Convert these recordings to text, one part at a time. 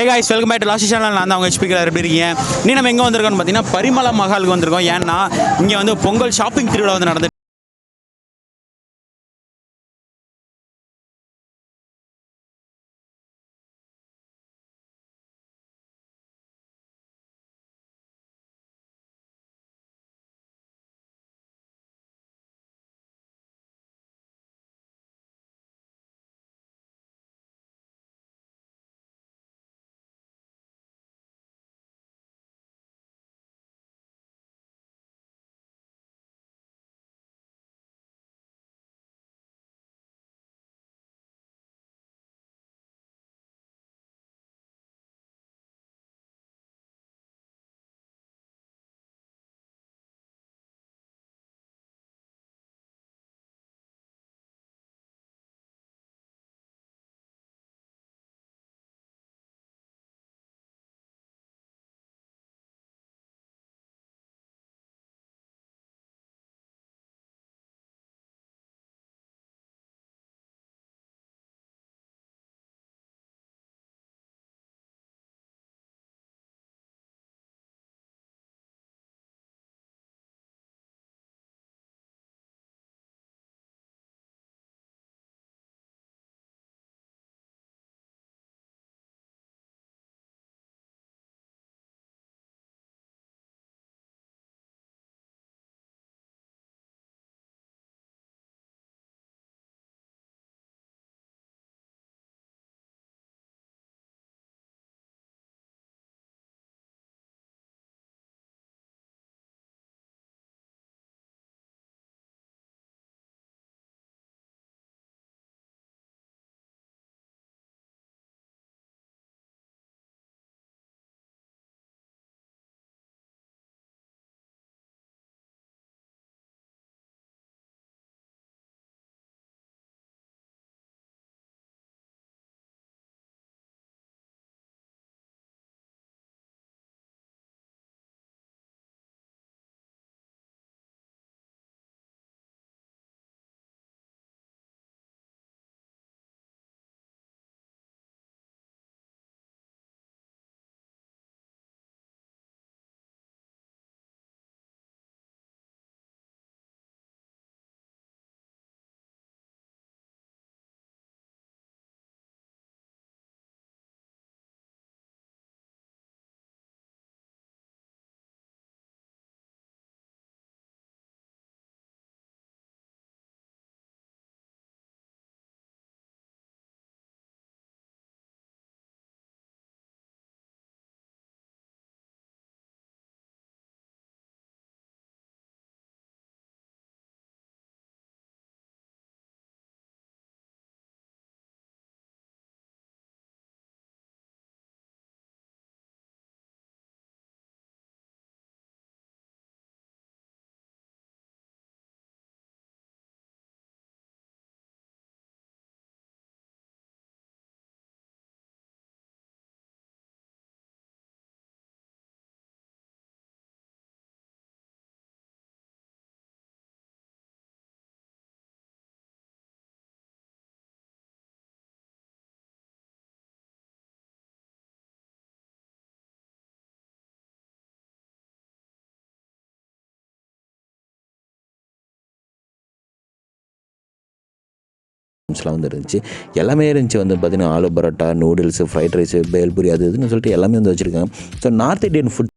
Hey guys welcome back last channel நான் தான் அவங்க ஹெச்பிக்கில் எப்படி இருக்கீங்க? நீ நம்ம எங்கே வந்திருக்கோம்னு பார்த்தீங்கன்னா பரிமள மகாலுக்கு வந்திருக்கோம். ஏன்னா இங்கே வந்து பொங்கல் ஷாப்பிங் திருவிழா வந்து நடந்துட்டு ஐட்டம்ஸ்லாம் வந்து இருந்துச்சு. எல்லாமே இருந்துச்சு. வந்து பார்த்தீங்கன்னா aloo paratha noodles fried rice bhelpuri அது இதுன்னு சொல்லிட்டு எல்லாமே வந்து வச்சுருக்காங்க. ஸோ நார்த் இந்தியன் ஃபுட்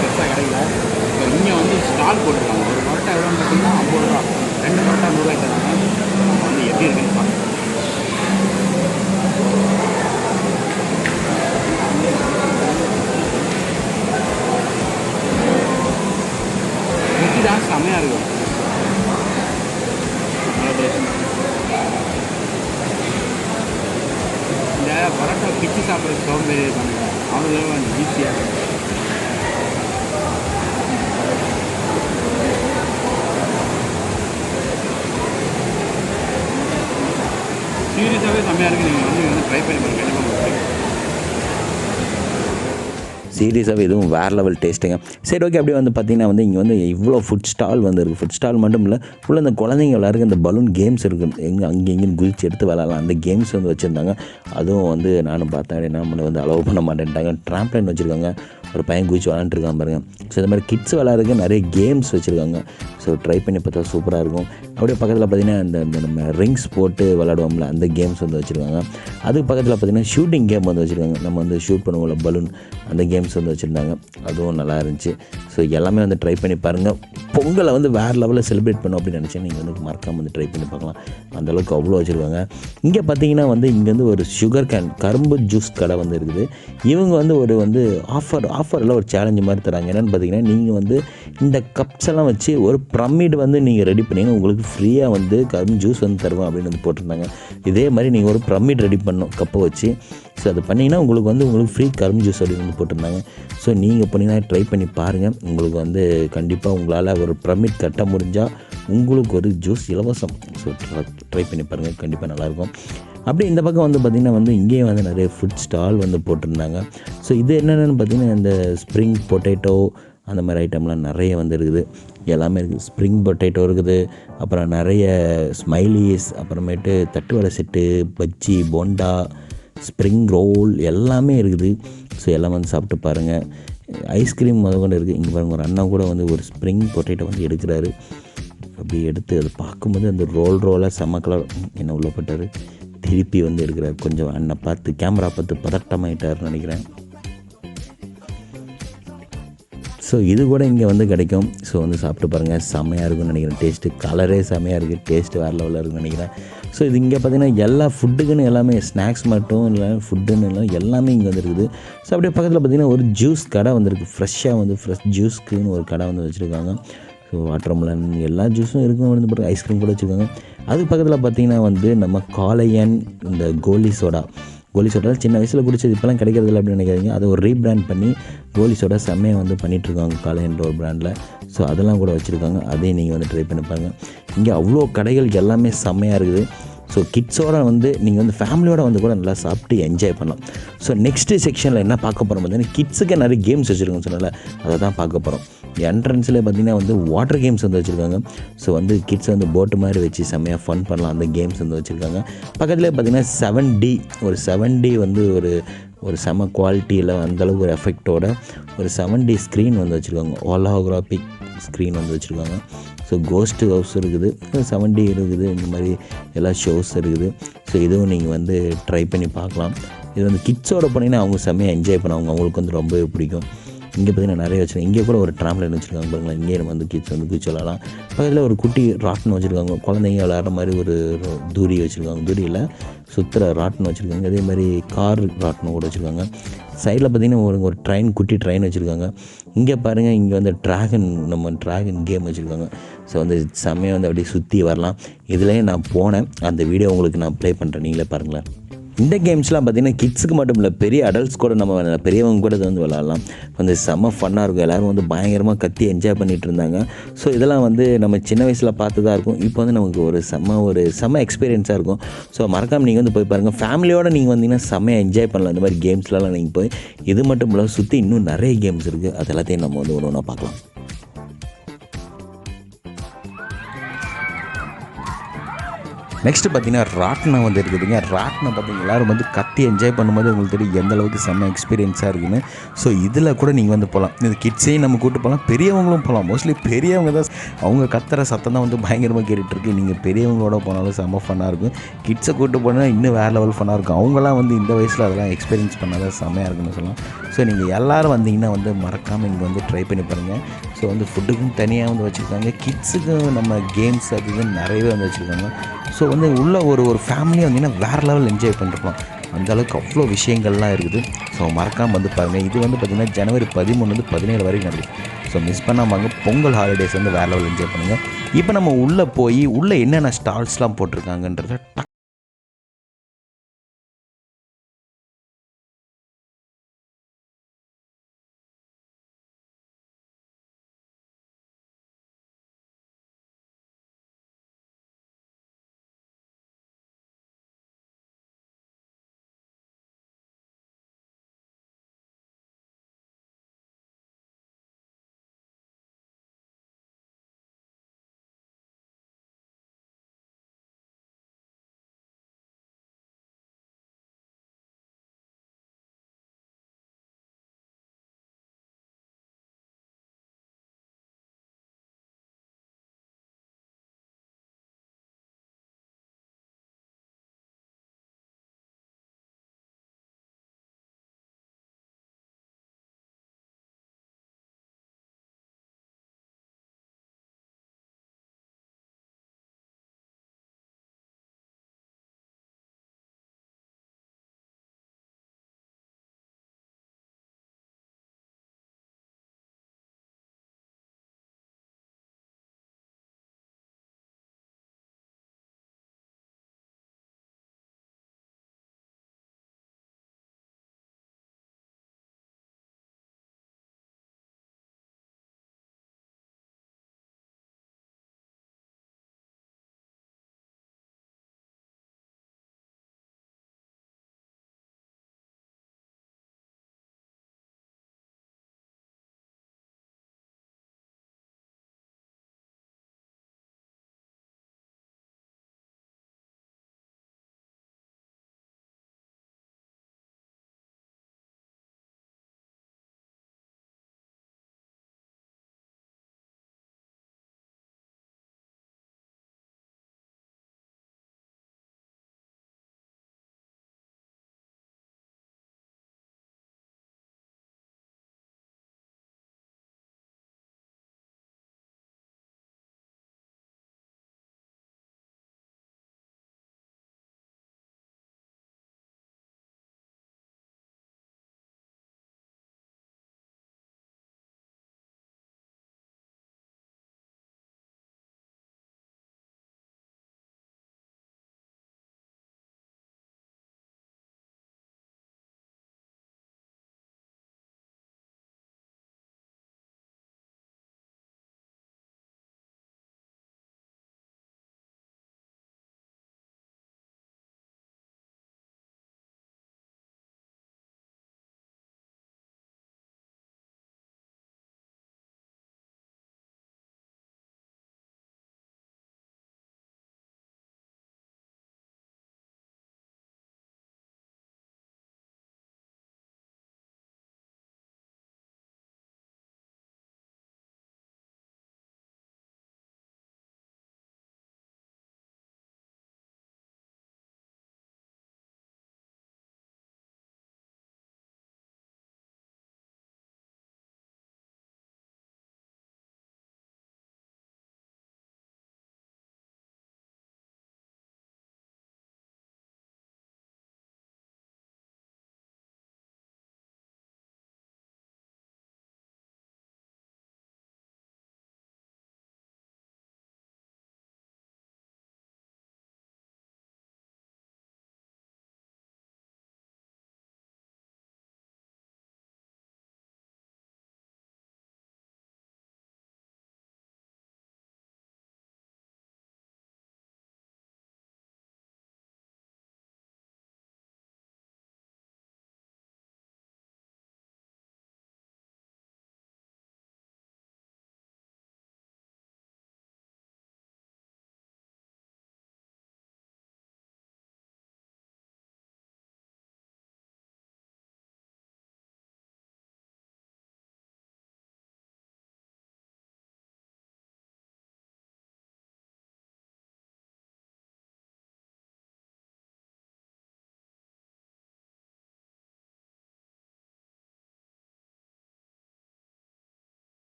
பெருசாக கிடைக்கல. இப்போ இங்கே வந்து ஸ்டால் போட்டிருக்காங்க. ஒரு பரோட்டா எவ்வளோன்னு பார்த்தீங்கன்னா ஐம்பது ரூபா. ரெண்டு பரோட்டா நூறுரூவாய்க்கு தராங்க. வந்து எப்படி இருக்குன்னு பார்க்கலாம் தான் செம்மையாக இருக்கும். நல்ல taste. இந்த பரோட்டா பிச்சு சாப்பிட்ற சோம்பேறி இருக்காங்க அவங்க ஈஸியாக சீரியஸாகவே செம்மையாக இருக்குது நீங்கள் வந்து வந்து ட்ரை பண்ணி பாருங்க. கண்டிப்பாக உங்களுக்கு சீரியஸாகவே எதுவும் வேறு லெவல் டேஸ்ட்டுங்க சரி ஓகே அப்படியே வந்து பார்த்தீங்கன்னா வந்து இங்கே வந்து இவ்வளோ ஃபுட் ஸ்டால் வந்து இருக்குது ஃபுட் ஸ்டால் மட்டும் இல்லை ஃபுல்லாக இந்த குழந்தைங்க விளாட்றதுக்கு இந்த பலூன் கேம்ஸ் இருக்குது எங்கே அங்கே இங்கேன்னு குதிச்சு எடுத்து விளாட்லாம் அந்த கேம்ஸ் வந்து வச்சுருந்தாங்க. அதுவும் வந்து நானும் பார்த்தேன். என்ன பண்ண வந்து அலோவ் பண்ண மாட்டேன்ட்டாங்க. ட்ராம்ப்ளைன் வச்சுருக்காங்க. ஒரு பையன் குதிச்சு விளாண்டுருக்கான் பாருங்கள் ஸோ இந்த மாதிரி கிட்ஸ் விளாட்றதுக்கு நிறைய கேம்ஸ் வச்சுருக்காங்க. ஸோ ட்ரை பண்ணி பார்த்தா சூப்பராக இருக்கும். அப்படியே பக்கத்தில் பார்த்தீங்கன்னா இந்த இந்த நம்ம ரிங்ஸ் போட்டு விளாடுவோம்ல அந்த கேம்ஸ் வந்து வச்சுருக்காங்க. அதுக்கு பக்கத்தில் பார்த்தீங்கன்னா ஷூட்டிங் கேம் வந்து வச்சுருக்காங்க. நம்ம வந்து ஷூட் பண்ணுவோம்ல பலூன் அந்த கேம்ஸ் வந்து வச்சுருந்தாங்க. அதுவும் நல்லா இருந்துச்சு. ஸோ எல்லாமே வந்து ட்ரை பண்ணி பாருங்கள் பொங்கலை வந்து வேறு லெவலில் செலிப்ரேட் பண்ணோம் அப்படின்னு நினச்சேன். நீங்கள் வந்து மறக்காமல் வந்து ட்ரை பண்ணி பார்க்கலாம். அந்தளவுக்கு அவ்வளோ வச்சுருக்காங்க. இங்கே பார்த்தீங்கன்னா வந்து இங்கே வந்து ஒரு சுகர் கேன் கரும்பு ஜூஸ் கடை வந்து இருக்குது. இவங்க வந்து ஒரு வந்து ஆஃபர் ஆஃபரில் ஒரு சேலஞ்சு மாதிரி தராங்க. என்னென்னு பார்த்தீங்கன்னா நீங்கள் வந்து இந்த கப்ஸ் எல்லாம் வச்சு ஒரு ப்ரம்மிட் வந்து நீங்கள் ரெடி பண்ணீங்கன்னா உங்களுக்கு ஃப்ரீயாக வந்து கரும்பு ஜூஸ் வந்து தருவோம் அப்படின்னு வந்து போட்டிருந்தாங்க. இதே மாதிரி நீங்கள் ஒரு ப்ரம்மிட் ரெடி பண்ணணும் கப்பை வச்சு. ஸோ அதை பண்ணிங்கன்னா உங்களுக்கு வந்து உங்களுக்கு ஃப்ரீ கரும்பு ஜூஸ் அப்படின்னு வந்து போட்டிருந்தாங்க. ஸோ நீங்கள் போனீங்கன்னா ட்ரை பண்ணி பாருங்கள் உங்களுக்கு வந்து கண்டிப்பாக உங்களால் ஒரு ப்ரமிட் கட்ட முடிஞ்சால் உங்களுக்கு ஒரு ஜூஸ் இலவசம். ஸோ ட்ரை பண்ணி பாருங்கள் கண்டிப்பாக நல்லாயிருக்கும். அப்படியே இந்த பக்கம் வந்து பார்த்திங்கன்னா வந்து இங்கேயும் வந்து நிறைய ஃபுட் ஸ்டால் வந்து போட்டிருந்தாங்க. ஸோ இது என்னென்னு பார்த்தீங்கன்னா இந்த ஸ்ப்ரிங் பொட்டேட்டோ அந்த மாதிரி ஐட்டம்லாம் நிறைய வந்து இருக்குது. எல்லாமே இருக்குது. ஸ்ப்ரிங் பொட்டேட்டோ இருக்குது அப்புறம் நிறைய ஸ்மைலீஸ் அப்புறமேட்டு thattu vadai set bajji bonda spring roll எல்லாமே இருக்குது. ஸோ எல்லாம் வந்து சாப்பிட்டு பாருங்கள் ஐஸ்கிரீம் முத கொண்டு இருக்குது இங்கே பாருங்கள் ஒரு அண்ணா கூட வந்து ஒரு ஸ்ப்ரிங் பொட்டேட்டோ வந்து எடுக்கிறாரு. அப்படி எடுத்து அதை பார்க்கும்போது அந்த ரோல் ரோலாக செம்ம கலர் என்ன உள்ளப்பட்டார் திருப்பி வந்து எடுக்கிறார். கொஞ்சம் அண்ணன் பார்த்து கேமரா பார்த்து பதட்டமாயிட்டார்னு நினைக்கிறேன். ஸோ இது கூட இங்கே வந்து கிடைக்கும். ஸோ வந்து சாப்பிட்டு பாருங்கள் செம்மையாக இருக்கும்னு நினைக்கிறேன். டேஸ்ட்டு கலரே செம்மையாக இருக்குது டேஸ்ட்டு வேறு லெவலில் இருக்குன்னு நினைக்கிறேன். ஸோ இது இங்கே பார்த்தீங்கன்னா எல்லா ஃபுட்டுக்குன்னு எல்லாமே ஸ்நாக்ஸ் மட்டும் இல்லை ஃபுட்டுன்னு இல்லை எல்லாமே இங்கே வந்துருக்குது. ஸோ அப்படியே பக்கத்தில் பார்த்தீங்கன்னா ஒரு ஜூஸ் கடை வந்திருக்கு. ஃப்ரெஷ்ஷாக வந்து ஃப்ரெஷ் ஜூஸ்க்குன்னு ஒரு கடை வந்து வச்சுருக்காங்க. ஸோ வாட்டர்மெலன் எல்லா ஜூஸும் இருக்கும் வந்து பாருங்க. ஐஸ்கிரீம் கூட வச்சுருக்காங்க. அதுக்கு பக்கத்தில் பார்த்திங்கன்னா வந்து நம்ம காளையன் இந்த கோலி சோடா. கோலி சோடா சின்ன வயசில் குடிச்சது இப்போலாம் கிடைக்கிறது இல்லை அப்படின்னு நினைக்காதீங்க. அதை ஒரு ரீபிராண்ட் பண்ணி கோலி சோடா செம்மையாக வந்து பண்ணிகிட்ருக்காங்க காலைன்ற ஒரு ப்ராண்டில் ஸோ அதெல்லாம் கூட வச்சுருக்காங்க. அதையும் நீங்கள் வந்து ட்ரை பண்ணி இங்கே அவ்வளோ கடைகள் எல்லாமே செம்மையாக இருக்குது. ஸோ கிட்ஸோட வந்து நீங்கள் வந்து ஃபேமிலியோட வந்து கூட நல்லா சாப்பிட்டு என்ஜாய் பண்ணலாம். ஸோ நெக்ஸ்ட்டு செக்ஷனில் என்ன பார்க்க போகிறோம் பார்த்தீங்கன்னா கிட்ஸுக்கு நிறைய கேம்ஸ் வச்சுருக்கோம் சொன்னால அதை தான் பார்க்க போகிறோம் என்ட்ரன்ஸில் பார்த்தீங்கன்னா வந்து வாட்டர் கேம்ஸ் வந்து வச்சுருக்காங்க. ஸோ வந்து கிட்ஸ் வந்து போட்டு மாதிரி வச்சு செம்மையாக ஃபன் பண்ணலாம். அந்த கேம்ஸ் வந்து வச்சுருக்காங்க. பக்கத்தில் பார்த்தீங்கன்னா செவன் டி ஒரு செவன் டி வந்து ஒரு ஒரு செம குவாலிட்டியில் அந்தளவுக்கு ஒரு எஃபெக்டோட ஒரு செவன் டி ஸ்க்ரீன் வந்து வச்சுருக்காங்க. ஹோலோகிராபிக் ஸ்க்ரீன் வந்து வச்சுருக்காங்க. ஸோ கோஸ்ட் ஹவுஸ் இருக்குது. செவன் டி இருக்குது. இந்த மாதிரி எல்லா ஷோஸ் இருக்குது. ஸோ இதுவும் நீங்கள் வந்து ட்ரை பண்ணி பார்க்கலாம். இது வந்து கிட்ஸோட போனீங்கன்னா அவங்க செம்மையாக என்ஜாய் பண்ணுவாங்க. அவங்களுக்கு வந்து ரொம்பவே பிடிக்கும். இங்கே பார்த்தீங்கன்னா நிறைய வச்சுருக்காங்க. இங்கே கூட ஒரு ட்ராம்லைன் வச்சுருக்காங்க பாருங்களேன். இங்கே நம்ம வந்து கிட்ஸ் வந்து குச்சி விளாடலாம் பக்கத்தில் ஒரு குட்டி ராட்டினம் வச்சுருக்காங்க. குழந்தைங்க விளாட்ற மாதிரி ஒரு தூரி வச்சுருக்காங்க. தூரியில் சுற்றுற ராட்டினம் வச்சுருக்காங்க. அதே மாதிரி கார் ராட்டினம் கூட வச்சுருக்காங்க. சைடில் பார்த்தீங்கன்னா ஒரு ஒரு ட்ரெயின் குட்டி ட்ரெயின் வச்சுருக்காங்க. இங்கே பாருங்கள் இங்கே வந்து ட்ராகன் நம்ம ட்ராகன் கேம் வச்சுருக்காங்க. ஸோ வந்து செம்மையாக வந்து அப்படியே சுற்றி வரலாம். இதுலேயே நான் போனேன். அந்த வீடியோ உங்களுக்கு நான் ப்ளே பண்ணுறேன் நீங்களே பாருங்களேன். இந்த கேம்ஸ்லாம் பார்த்தீங்கன்னா கிட்ஸுக்கு மட்டும் இல்லை பெரிய அடல்ட்ஸ் கூட நம்ம பெரியவங்க கூட இது வந்து விளாட்லாம் வந்து செம்ம ஃபன்னாக இருக்கும். எல்லோரும் வந்து பயங்கரமாக கத்தி என்ஜாய் பண்ணிட்டு இருந்தாங்க. ஸோ இதெல்லாம் வந்து நம்ம சின்ன வயசில் பார்த்து தான் இருக்கும். இப்போ வந்து நமக்கு ஒரு செம்ம ஒரு செம்ம எக்ஸ்பீரியன்ஸாக இருக்கும். ஸோ மறக்காமல் நீங்கள் வந்து போய் பாருங்கள் ஃபேமிலியோடு நீங்கள் வந்தீங்கன்னா செம்மையாக என்ஜாய் பண்ணலாம். இந்த மாதிரி கேம்ஸ்லாம் நீங்கள் போய் இது மட்டும் இல்லை சுற்றி இன்னும் நிறைய கேம்ஸ் இருக்குது அது எல்லாத்தையும் நம்ம வந்து ஒன்று ஒன்றா பார்க்கலாம். நெக்ஸ்ட்டு பார்த்தீங்கன்னா ராட்னம் வந்து இருக்குதுங்க. ராட்னம் பார்த்தீங்கன்னா எல்லோரும் வந்து கத்தி என்ஜாய் பண்ணும்போது உங்களுக்கு தெரியும் எந்த அளவுக்கு செம்ம எக்ஸ்பீரியன்ஸாக இருக்குன்னு. ஸோ இதில் கூட நீங்கள் வந்து போகலாம் இந்த கிட்ஸையும் நம்ம கூட்டு போகலாம் பெரியவங்களும் போகலாம் மோஸ்ட்லி பெரியவங்க தான். அவங்க கத்துற சத்தம் தான் வந்து பயங்கரமாக கேட்டுட்ருக்கு நீங்கள் பெரியவங்களோட போனாலும் செம்ம ஃபன்னாக இருக்கும். கிட்ஸை கூட்டு போனால் இன்னும் வேறு லெவல் ஃபன்னாக இருக்கும். அவங்களாம் வந்து இந்த வயசில் அதெல்லாம் எக்ஸ்பீரியன்ஸ் பண்ணாதான் செம்மையாக இருக்குன்னு சொல்லலாம். ஸோ நீங்கள் எல்லோரும் வந்தீங்கன்னா வந்து மறக்காமல் இங்கே வந்து ட்ரை பண்ணி பாருங்கள் ஸோ வந்து ஃபுட்டுக்கும் தனியாக வந்து வச்சுருக்காங்க. கிட்ஸுக்கும் நம்ம கேம்ஸ் அது இதுன்னு நிறையவே வந்து வச்சுருக்காங்க. ஸோ வந்து உள்ள ஒரு ஒரு ஃபேமிலியாக வந்தீங்கன்னா வேறு லெவல் என்ஜாய் பண்ணிருக்கலாம். அந்தளவுக்கு அவ்வளோ விஷயங்கள்லாம் இருக்குது. ஸோ மறக்காமல் வந்து பாருங்கள் இது வந்து பார்த்திங்கன்னா ஜனவரி பதிமூணுலேருந்து பதினேழு வரைக்கும் நடக்குது. ஸோ மிஸ் பண்ணாமல் பொங்கல் ஹாலிடேஸ் வந்து வேறு லெவல் என்ஜாய் பண்ணுங்கள் இப்போ நம்ம உள்ளே போய் உள்ளே என்னென்ன ஸ்டால்ஸ்லாம் போட்டிருக்காங்கன்றத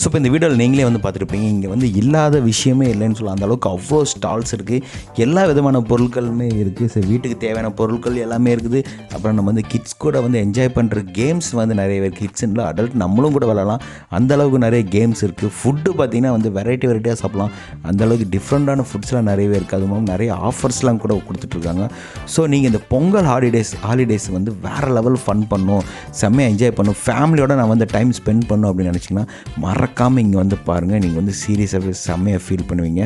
ஸோ இப்போ இந்த வீடியோவில் நீங்களே வந்து பார்த்துருப்பீங்க இங்கே வந்து இல்லாத விஷயமே இல்லைன்னு சொல்லலாம் அந்த அளவுக்கு அவ்வளோ ஸ்டால்ஸ் இருக்குது எல்லா விதமான பொருட்களுமே இருக்குது ஸோ வீட்டுக்கு தேவையான பொருட்கள் எல்லாமே இருக்குது. அப்புறம் நம்ம வந்து கிட்ஸ் கூட வந்து என்ஜாய் பண்ணுற கேம்ஸ் வந்து நிறைய பேர் கிட்ஸ் அடல்ட் நம்மளும் கூட விளாடலாம் அந்த அளவுக்கு நிறைய கேம்ஸ் இருக்குது ஃபுட்டு பார்த்திங்கன்னா வந்து வெரைட்டி வெரைட்டியாக சாப்பிடலாம். அந்த அளவுக்கு டிஃப்ரெண்ட்டான ஃபுட்ஸ்லாம் நிறையவே இருக்குது அது மூலம் நிறைய ஆஃபர்ஸ்லாம் கூட கொடுத்துட்ருக்காங்க ஸோ நீங்கள் இந்த பொங்கல் ஹாலிடேஸ் ஹாலிடேஸ் வந்து வேறு லெவல் ஃபன் பண்ணும். செம்மையாக என்ஜாய் பண்ணும். ஃபேமிலியோட நான் வந்து டைம் ஸ்பெண்ட் பண்ணும் அப்படின்னு நினச்சிங்கன்னா மறக்காமல் இங்கே வந்து பாருங்கள் நீங்கள் வந்து சீரியஸாகவே செம்மையாக ஃபீல் பண்ணுவீங்க.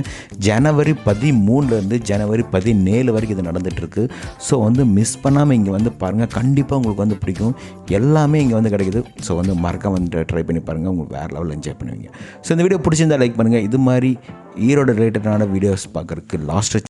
ஜனவரி பதிமூணுலேருந்து ஜனவரி பதினேழு வரைக்கும் இது நடந்துகிட்ருக்கு ஸோ வந்து மிஸ் பண்ணாமல் இங்கே வந்து பாருங்கள் கண்டிப்பாக உங்களுக்கு வந்து பிடிக்கும். எல்லாமே இங்கே வந்து கிடைக்குது. ஸோ வந்து மறக்காம வந்து ட்ரை பண்ணி பாருங்கள் உங்களுக்கு வேறு லெவலில் என்ஜாய் பண்ணுவீங்க. ஸோ இந்த வீடியோ பிடிச்சிருந்தா லைக் பண்ணுங்கள் இது மாதிரி ஈரோடு ரிலேட்டடான வீடியோஸ் பார்க்குறதுக்கு லாஸ்ட்டு